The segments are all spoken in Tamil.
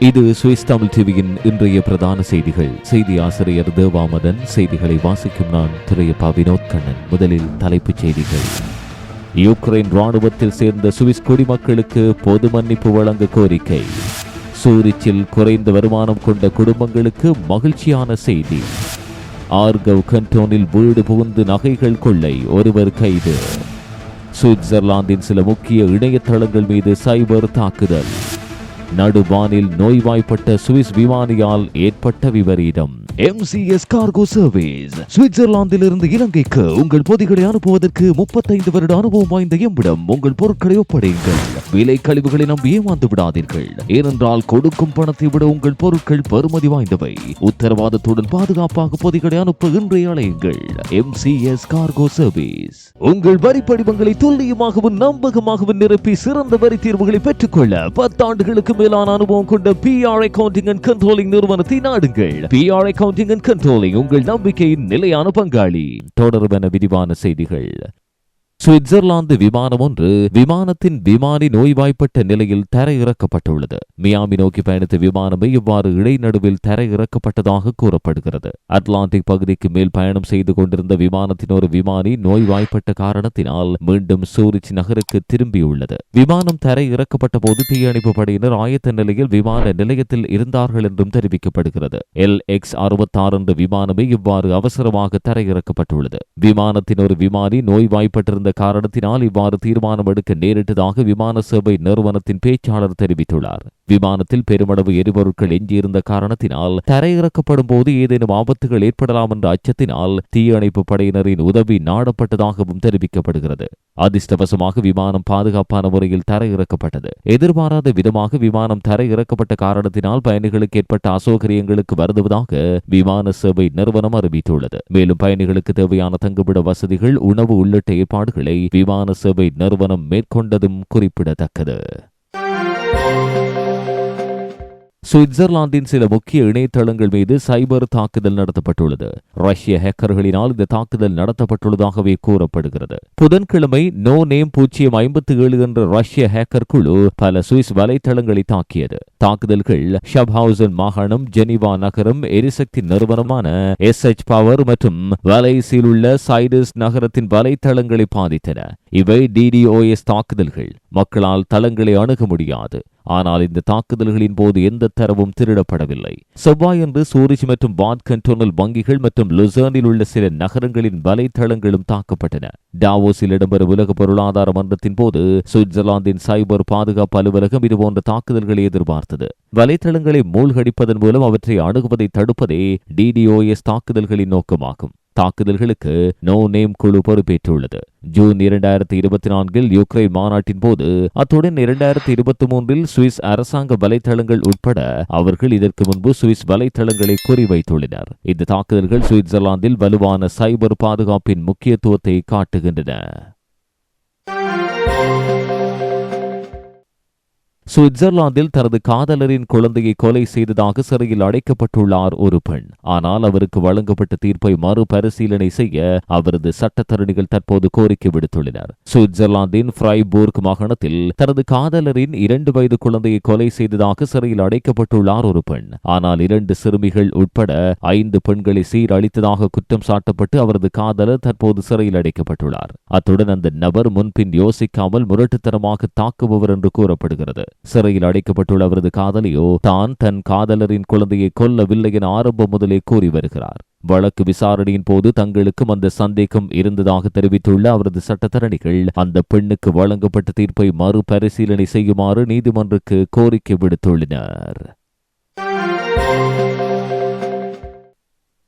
இது சுவிஸ் தமிழ் டிவியின் இன்றைய பிரதான செய்திகள். செய்தி ஆசிரியர் தேவாமதன் செய்திகளை வாசிக்கும் நான் திரையப்பா வினோத் கண்ணன். முதலில் தலைப்புச் செய்திகள். யுக்ரைன் ராணுவத்தில் சேர்ந்த சுவிஸ் குடிமக்களுக்கு பொது மன்னிப்பு வழங்க கோரிக்கை. சூரிச்சில் குறைந்த வருமானம் கொண்ட குடும்பங்களுக்கு மகிழ்ச்சியான செய்தி. ஆர்கவ் கண்டோனில் வீடு புகுந்து நகைகள் கொள்ளை ஒருவர் கைது. சுவிட்சர்லாந்தின் சில முக்கிய இணையதளங்கள் மீது சைபர் தாக்குதல். நடுவானில் நோய்வாய்ப்பட்ட சுவிஸ் விமானியால் ஏற்பட்ட விபரீதம். எம்சிஎஸ் கார்கோ சர்வீஸ் சுவிட்சர்லாந்திலிருந்து இலங்கைக்கு உங்கள் பொதிகளை அனுப்புவதற்கு முப்பத்தைந்து வருட அனுபவம் வாய்ந்த எம்மிடம் உங்கள் பொருட்களை ஒப்படையுங்கள். விலை கழிவுகளை நம்பி ஏமாந்து விடாதீர்கள். ஏனென்றால் கொடுக்கும் பணத்தை விட உங்கள் பொருட்கள் பெறுமதி வாய்ந்தவை. உத்தரவாதத்துடன் பாதுகாப்பாக பொதிகளை அனுப்ப இன்றைய அலையுங்கள் எம்சிஎஸ் கார்கோ சர்வீஸ் உங்கள் வரி படிவங்களை துல்லியமாகவும் நம்பகமாகவும் நிரப்பி சிறந்த வரி தீர்வுகளை பெற்றுக்கொள்ள பத்தாண்டுகளுக்கு மேலான அனுபவம் கொண்ட பிஆர் அக்கவுண்டிங் அண்ட் கண்ட்ரோலிங் நிறுவனத்தை நாடுங்கள். பிஆர் அக்கவுண்டிங் அண்ட் கண்ட்ரோலிங் உங்கள் நம்பிக்கையின் நிலையான பங்காளி தொடர்பென விரிவான செய்திகள் சுவிட்சர்லாந்து விமானம் ஒன்று விமானத்தின் விமானி நோய்வாய்ப்பட்ட நிலையில் தரையிறக்கப்பட்டுள்ளது. மியாமி நோக்கி பயணித்த விமானமே இவ்வாறு இடைநடுவில் தரையிறக்கப்பட்டதாக கூறப்படுகிறது. அட்லாண்டிக் பகுதிக்கு மேல் பயணம் செய்து கொண்டிருந்த விமானத்தின் ஒரு விமானி நோய்வாய்ப்பட்ட காரணத்தினால் மீண்டும் சூரிச் நகருக்கு திரும்பியுள்ளது. விமானம் தரையிறக்கப்பட்ட போது தீயணைப்பு படையினர் ஆயத்த நிலையில் விமான நிலையத்தில் இருந்தார்கள் என்றும் தெரிவிக்கப்படுகிறது. எல் எக்ஸ் அறுபத்தாறு என்ற விமானமே இவ்வாறு அவசரமாக தரையிறக்கப்பட்டுள்ளது. விமானத்தின் ஒரு விமானி நோய்வாய்ப்பட்டிருந்த காரணத்தினால் இவ்வாறு தீர்மானம் எடுக்க நேரிட்டதாக விமான சேவை நிறுவனத்தின் பேச்சாளர் தெரிவித்துள்ளார். விமானத்தில் பெருமளவு எரிபொருட்கள் எஞ்சியிருந்த காரணத்தினால் தரையிறக்கப்படும் போது ஏதேனும் ஆபத்துகள் ஏற்படலாம் என்ற அச்சத்தினால் தீயணைப்பு படையினரின் உதவி நாடப்பட்டதாகவும் தெரிவிக்கப்படுகிறது. அதிர்ஷ்டவசமாக விமானம் பாதுகாப்பான முறையில் தரையிறக்கப்பட்டது. எதிர்பாராத விதமாக விமானம் தரையிறக்கப்பட்ட காரணத்தினால் பயணிகளுக்கு ஏற்பட்ட அசௌகரியங்களுக்கு வருதுவதாக விமான சேவை நிறுவனம் அறிவித்துள்ளது. மேலும் பயணிகளுக்கு தேவையான தங்குமிட வசதிகள் உணவு உள்ளிட்ட ஏற்பாடுகளை விமான சேவை நிறுவனம் மேற்கொண்டதும் குறிப்பிடத்தக்கது. சுவிட்சர்லாந்தின் சில முக்கிய இணையதளங்கள் மீது சைபர் தாக்குதல் நடத்தப்பட்டுள்ளது. ரஷ்ய ஹேக்கர்களினால் இந்த தாக்குதல் நடத்தப்பட்டுள்ளதாகவே கூறப்படுகிறது. புதன்கிழமை நோ நேம் பூஜ்ஜியம் ஐம்பத்தி ஏழு என்ற ரஷ்ய ஹேக்கர் குழு பல சுவிஸ் வலைத்தளங்களை தாக்கியது. தாக்குதல்கள் ஷப்ஹவுசன் மாகாணம் ஜெனிவா நகரம் எரிசக்தி நிறுவனமான எஸ் எச் பவர் மற்றும் வலைசில் உள்ள சைடஸ் நகரத்தின் வலைத்தளங்களை பாதித்தன. இவை டிடிஓஎஸ் தாக்குதல்கள். மக்களால் தளங்களை அணுக முடியாது. ஆனால் இந்த தாக்குதல்களின் போது எந்த தரவும் திருடப்படவில்லை. செவ்வாயன்று சூரிச் மற்றும் வாட் கண்டோனல் வங்கிகள் மற்றும் லுசர்னில் உள்ள சில நகரங்களின் வலைத்தளங்களும் தாக்கப்பட்டன. டாவோஸில் இடம்பெறும் உலக பொருளாதார மன்றத்தின் போது சுவிட்சர்லாந்தின் சைபர் பாதுகாப்பு அலுவலகம் இதுபோன்ற தாக்குதல்களை எதிர்பார்த்தது. வலைத்தளங்களை மூழ்கடிப்பதன் மூலம் அவற்றை அணுகுவதை தடுப்பதே டிடிஓஎஸ் தாக்குதல்களின் நோக்கமாகும். தாக்குதல்களுக்கு நோ நேம் குழு பொறுப்பேற்றுள்ளது. ஜூன் இரண்டாயிரத்தி இருபத்தி நான்கில் யுக்ரைன் மாநாட்டின் போது அத்துடன் இரண்டாயிரத்தி இருபத்தி மூன்றில் சுவிஸ் அரசாங்க வலைத்தளங்கள் உட்பட அவர்கள் இதற்கு முன்பு சுவிஸ் வலைத்தளங்களை குறிவைத்துள்ளனர். இந்த தாக்குதல்கள் சுவிட்சர்லாந்தில் வலுவான சைபர் பாதுகாப்பின் முக்கியத்துவத்தை காட்டுகின்றன. சுவிட்சர்லாந்தில் தனது காதலரின் குழந்தையை கொலை செய்ததாக சிறையில் அடைக்கப்பட்டுள்ளார் ஒரு பெண். ஆனால் அவருக்கு வழங்கப்பட்ட தீர்ப்பை மறுபரிசீலனை செய்ய அவரது சட்டத்தரணிகள் தற்போது கோரிக்கை விடுத்துள்ளனர். சுவிட்சர்லாந்தின் ஃப்ரைபூர்க் மாகாணத்தில் தனது காதலரின் இரண்டு வயது குழந்தையை கொலை செய்ததாக சிறையில் அடைக்கப்பட்டுள்ளார் ஒரு பெண். ஆனால் இரண்டு சிறுமிகள் உட்பட ஐந்து பெண்களை சீரழித்ததாக குற்றம் சாட்டப்பட்டு அவரது காதலர் தற்போது சிறையில் அடைக்கப்பட்டுள்ளார். அத்துடன் அந்த நபர் முன்பின் யோசிக்காமல் முரட்டுத்தனமாக தாக்குபவர் என்று கூறப்படுகிறது. சிறையில் அடைக்கப்பட்டுள்ள அவரது காதலியோ தான் தன் காதலரின் குழந்தையை கொல்லவில்லை என ஆரம்பம் முதலே கூறி வருகிறார். வழக்கு விசாரணையின் போது தங்களுக்கும் அந்த சந்தேகம் இருந்ததாக தெரிவித்துள்ள அவரது சட்டத்தரணிகள் அந்த பெண்ணுக்கு வழங்கப்பட்ட தீர்ப்பை மறுபரிசீலனை செய்யுமாறு நீதிமன்றுக்கு கோரிக்கை விடுத்துள்ளனர்.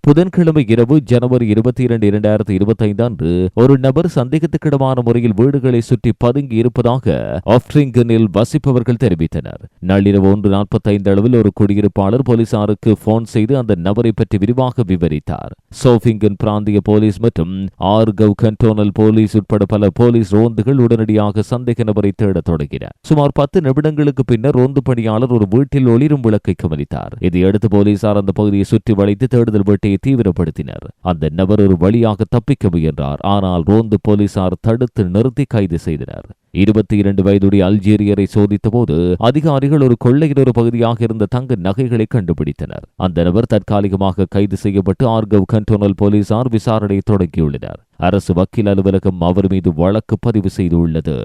புதன்கிழமை இரவு ஜனவரி இருபத்தி இரண்டு இரண்டாயிரத்தி இருபத்தைந்து அன்று ஒரு நபர் சந்தேகத்துக்கிடமான முறையில் வீடுகளை சுற்றி பதுங்கி இருப்பதாக ஆப்ட்ரிங்கனில் வசிப்பவர்கள் தெரிவித்தனர். நள்ளிரவு ஒன்று நாற்பத்தி ஐந்து அளவில் ஒரு குடியிருப்பாளர் போலீசாருக்கு போன் செய்து அந்த நபரை பற்றி விரிவாக விவரித்தார். சோஃபிங்கன் பிராந்திய போலீஸ் மற்றும் ஆர்கவ் கண்டோனல் போலீஸ் உட்பட பல போலீஸ் ரோந்துகள் உடனடியாக சந்தேக நபரை தேடத் தொடங்கின. சுமார் பத்து நிமிடங்களுக்கு பின்னர் ரோந்து பணியாளர் ஒரு வீட்டில் ஒளிரும் விளக்கை கவனித்தார். இதையடுத்து போலீசார் அந்த பகுதியை சுற்றி வளைத்து தேடுதல் வேட்டையை தீவிரப்படுத்தினர். அந்த நபர் ஒரு வழியாக தப்பிக்க முயன்றார். ஆனால் ரோந்து போலீசார் தடுத்து நிறுத்தி கைது செய்தனர். இருபத்தி இரண்டு வயதுடைய அல்ஜீரியரை சோதித்தபோது அதிகாரிகள் ஒரு கொள்ளையின் ஒரு பகுதியாக இருந்த தங்க நகைகளை கண்டுபிடித்தனர். அந்த நபர் தற்காலிகமாக கைது செய்யப்பட்டு ஆர்கவ் கண்டோனல் போலீசார் விசாரணை தொடங்கியுள்ளனர். அரசு வக்கீல் அலுவலகம் அவர் மீது வழக்கு பதிவு செய்துள்ளது.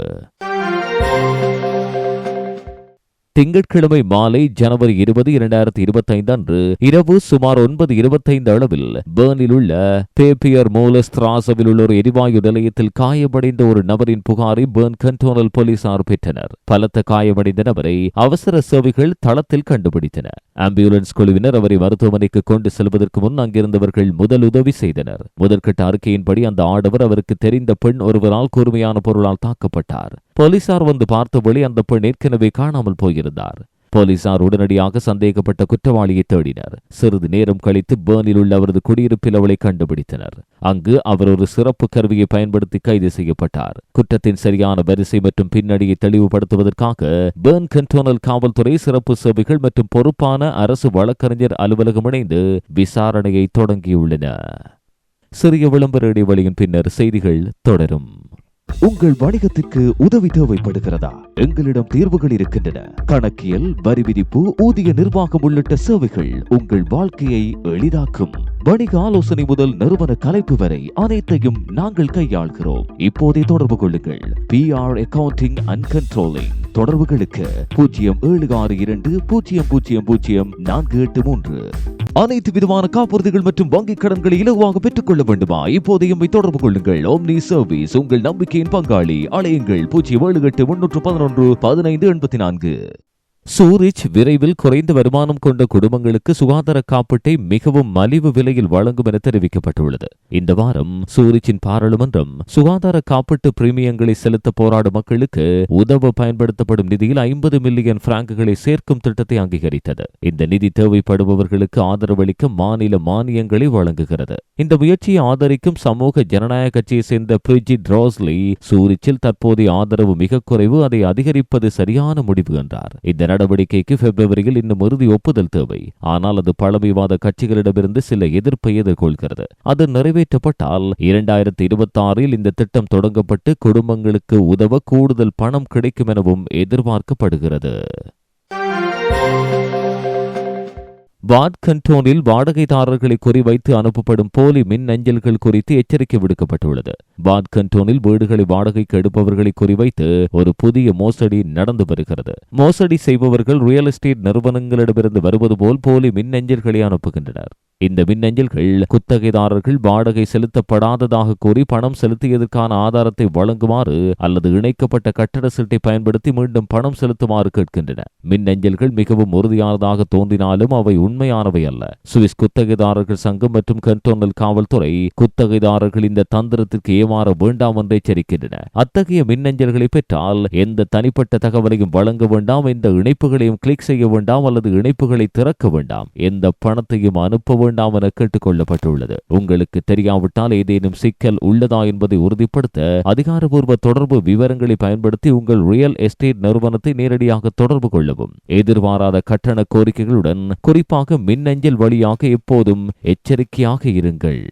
திங்கட்கிழமை மாலை ஜனவரி இருபது இரண்டாயிரத்தி இருபத்தைந்து அன்று இரவு சுமார் ஒன்பது இருபத்தைந்து அளவில் பேர்னில் உள்ள பேப்பியர் மோலஸ் திராசவில் உள்ள ஒரு எரிவாயு நிலையத்தில் காயமடைந்த ஒரு நபரின் புகாரை பேர்ன் கண்டோனல் போலீசார் பெற்றனர். பலத்த காயமடைந்த நபரை அவசர சேவைகள் தளத்தில் கண்டுபிடித்தனர் ஆம்புலன்ஸ் குழுவினர் அவரை மருத்துவமனைக்கு கொண்டு செல்வதற்கு முன் அங்கிருந்தவர்கள் முதல் உதவி செய்தனர். முதற்கட்ட அறிக்கையின்படி அந்த ஆடவர் அவருக்கு தெரிந்த பெண் ஒருவரால் கூர்மையான பொருளால் தாக்கப்பட்டார். போலீசார் வந்து பார்த்தபடி அந்த பெண் ஏற்கனவே காணாமல் போயிருந்தார் போலீசார் உடனடியாக சந்தேகப்பட்ட குற்றவாளியை தேடினர். சிறிது நேரம் கழித்து பேர்னில் உள்ள அவரது குடியிருப்பில் அவளை கண்டுபிடித்தனர். அங்கு அவர் ஒரு சிறப்பு கருவியை பயன்படுத்தி கைது செய்யப்பட்டார். குற்றத்தின் சரியான வரிசை மற்றும் பின்னணியை தெளிவுபடுத்துவதற்காக பேர்ன் கண்டோனல் காவல்துறை சிறப்பு சேவைகள் மற்றும் பொறுப்பான அரசு வழக்கறிஞர் அலுவலகம் இணைந்து விசாரணையை தொடங்கியுள்ளன. சிறிய விளம்பர இடைவெளியின் பின்னர் செய்திகள் தொடரும். உங்கள் வணிகத்திற்கு உதவி தேவைப்படுகிறதா? எங்களிடம் தீர்வுகள் இருக்கின்றன. கணக்கியல் வரி விதிப்பு ஊதிய நிர்வாகம் உள்ளிட்ட சேவைகள் உங்கள் வாழ்க்கையை எளிதாக்கும். வணிக ஆலோசனை முதல் நிறுவன கலைப்பு வரை அனைத்தையும் நாங்கள் கையாள்கிறோம். இப்போதே தொடர்பு கொள்ளுங்கள். P R accounting and controlling தொடர்புகளுக்கு பூஜ்ஜியம் ஏழு ஆறு இரண்டு பூஜ்ஜியம் பூஜ்ஜியம் பூஜ்ஜியம் நான்கு எட்டு மூன்று. அனைத்து விதமான காப்புறுதிகள் மற்றும் வங்கிக் கடன்களை இலகுவாக பெற்றுக் கொள்ள வேண்டுமா இப்போதையும் எம்மை தொடர்பு கொள்ளுங்கள். ஓம்னி சர்வீஸ் உங்கள் நம்பிக்கையின் பங்காளி. அலையுங்கள். பூஜ்ஜியம் ஏழு எட்டு முன்னூற்று பதினொன்று பதினைந்து எண்பத்தி நான்கு. சூரிச் விரைவில் குறைந்த வருமானம் கொண்ட குடும்பங்களுக்கு சுகாதார காப்பீட்டை மிகவும் மலிவு விலையில் வழங்கும் என தெரிவிக்கப்பட்டுள்ளது. இந்த வாரம் சூரிச்சின் பாராளுமன்றம் சுகாதார காப்பீட்டு பிரீமியங்களை செலுத்த போராடும் மக்களுக்கு உதவ பயன்படுத்தப்படும் நிதியில் ஐம்பது மில்லியன் பிராங்குகளை சேர்க்கும் திட்டத்தை அங்கீகரித்தது. இந்த நிதி தேவைப்படுபவர்களுக்கு ஆதரவளிக்க மாநில மானியங்களை வழங்குகிறது. இந்த முயற்சியை ஆதரிக்கும் சமூக ஜனநாயக கட்சியை சேர்ந்த பிரிஜிட் ரோஸ்லி சூரிச்சில் தற்போதைய ஆதரவு மிக குறைவு அதை அதிகரிப்பது சரியான முடிவு என்றார். இந்த நடவடிக்கைக்கு பிப்ரவரியில் இன்னும் இறுதி ஒப்புதல் தேவை. ஆனால் அது பழமைவாத கட்சிகளிடமிருந்து சில எதிர்ப்பை எதிர்கொள்கிறது. அது நிறைவேற்றப்பட்டால் இரண்டாயிரத்தி இருபத்தி ஆறில் இந்த திட்டம் தொடங்கப்பட்டு குடும்பங்களுக்கு உதவ கூடுதல் பணம் கிடைக்கும் எனவும் எதிர்பார்க்கப்படுகிறது. வாட்கன்டோனில் வாடகைதாரர்களை குறிவைத்து அனுப்பப்படும் போலி மின் அஞ்சல்கள் குறித்து எச்சரிக்கை விடுக்கப்பட்டுள்ளது. வாட்கன்டோனில் வீடுகளை வாடகைக்கு எடுப்பவர்களை குறிவைத்து ஒரு புதிய மோசடி நடந்து வருகிறது. மோசடி செய்பவர்கள் ரியல் எஸ்டேட் நிறுவனங்களிடமிருந்து வருவது போல் போலி மின் அஞ்சல்களை அனுப்புகின்றனர். இந்த மின்னஞ்சல்கள் குத்தகைதாரர்கள் வாடகை செலுத்தப்படாததாக கூறி பணம் செலுத்தியதற்கான ஆதாரத்தை வழங்குமாறு அல்லது இணைக்கப்பட்ட கட்டட சீட்டை பயன்படுத்தி மீண்டும் பணம் செலுத்துமாறு கேட்கின்றன. மின்னஞ்சல்கள் மிகவும் உறுதியானதாக தோன்றினாலும் அவை உண்மையானவை அல்ல. சுவிஸ் குத்தகைதாரர்கள் சங்கம் மற்றும் கண்டோனல் காவல்துறை குத்தகைதாரர்கள் இந்த தந்திரத்திற்கு ஏமாற வேண்டாம் என்று எச்சரிக்கின்றன. அத்தகைய மின்னஞ்சல்களை பெற்றால் எந்த தனிப்பட்ட தகவலையும் வழங்க வேண்டாம் எந்த இணைப்புகளையும் கிளிக் செய்ய வேண்டாம் அல்லது இணைப்புகளை திறக்க வேண்டாம். எந்த பணத்தையும் அனுப்ப வேண்டாம் என கேட்டுக்கொள்ளப்பட்டுள்ளது. உங்களுக்கு தெரியாவிட்டால் ஏதேனும் சிக்கல் உள்ளதா என்பதை உறுதிப்படுத்த அதிகாரபூர்வ தொடர்பு விவரங்களை பயன்படுத்தி உங்கள் ரியல் எஸ்டேட் நிறுவனத்தை நேரடியாக தொடர்பு கொள்ளவும். எதிர்பாராத கட்டண கோரிக்கைகளுடன் குறிப்பாக மின்னஞ்சல் வழியாக எப்போதும் எச்சரிக்கையாக இருங்கள்.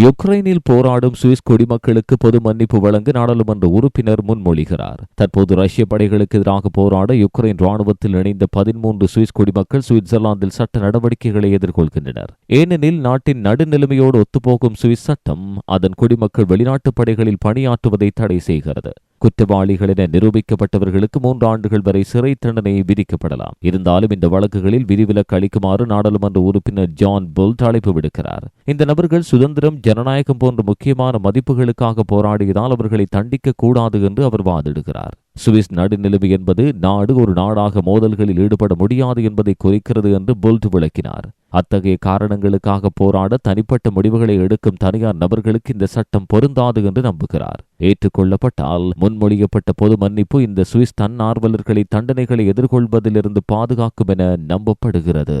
யுக்ரைனில் போராடும் சுவிஸ் குடிமக்களுக்கு பொது மன்னிப்பு வழங்க நாடாளுமன்ற உறுப்பினர் முன்மொழிகிறார். தற்போது ரஷ்ய படைகளுக்கு எதிராக போராட யுக்ரைன் ராணுவத்தில் இணைந்த பதிமூன்று சுவிஸ் குடிமக்கள் சுவிட்சர்லாந்தில் சட்ட நடவடிக்கைகளை எதிர்கொள்கின்றனர். ஏனெனில் நாட்டின் நடுநிலைமையோடு ஒத்துப்போகும் சுவிஸ் சட்டம் அதன் குடிமக்கள் வெளிநாட்டு படைகளில் பணியாற்றுவதை தடை செய்கிறது. குற்றவாளிகள் என நிரூபிக்கப்பட்டவர்களுக்கு மூன்று ஆண்டுகள் வரை சிறை தண்டனை விதிக்கப்படலாம். இருந்தாலும் இந்த வழக்குகளில் விதிவிலக்கு அளிக்குமாறு நாடாளுமன்ற உறுப்பினர் ஜான் போல்ட் அழைப்பு விடுக்கிறார். இந்த நபர்கள் சுதந்திரம் ஜனநாயகம் போன்ற முக்கியமான மதிப்புகளுக்காக போராடியதால் அவர்களை தண்டிக்க கூடாது என்று அவர் வாதிடுகிறார். சுவிஸ் நடுநிலைமை என்பது நாடு ஒரு நாடாக மோதல்களில் ஈடுபட முடியாது என்பதை குறிக்கிறது என்று போல்ட் விளக்கினார். அத்தகைய காரணங்களுக்காக போராட தனிப்பட்ட முடிவுகளை எடுக்கும் தனியார் நபர்களுக்கு இந்த சட்டம் பொருந்தாது என்று நம்புகிறார். ஏற்றுக்கொள்ளப்பட்டால் முன்மொழியப்பட்ட பொது மன்னிப்பு இந்த சுவிஸ் தன்னார்வலர்களை தண்டனைகளை எதிர்கொள்வதிலிருந்து பாதுகாக்கும் என நம்பப்படுகிறது.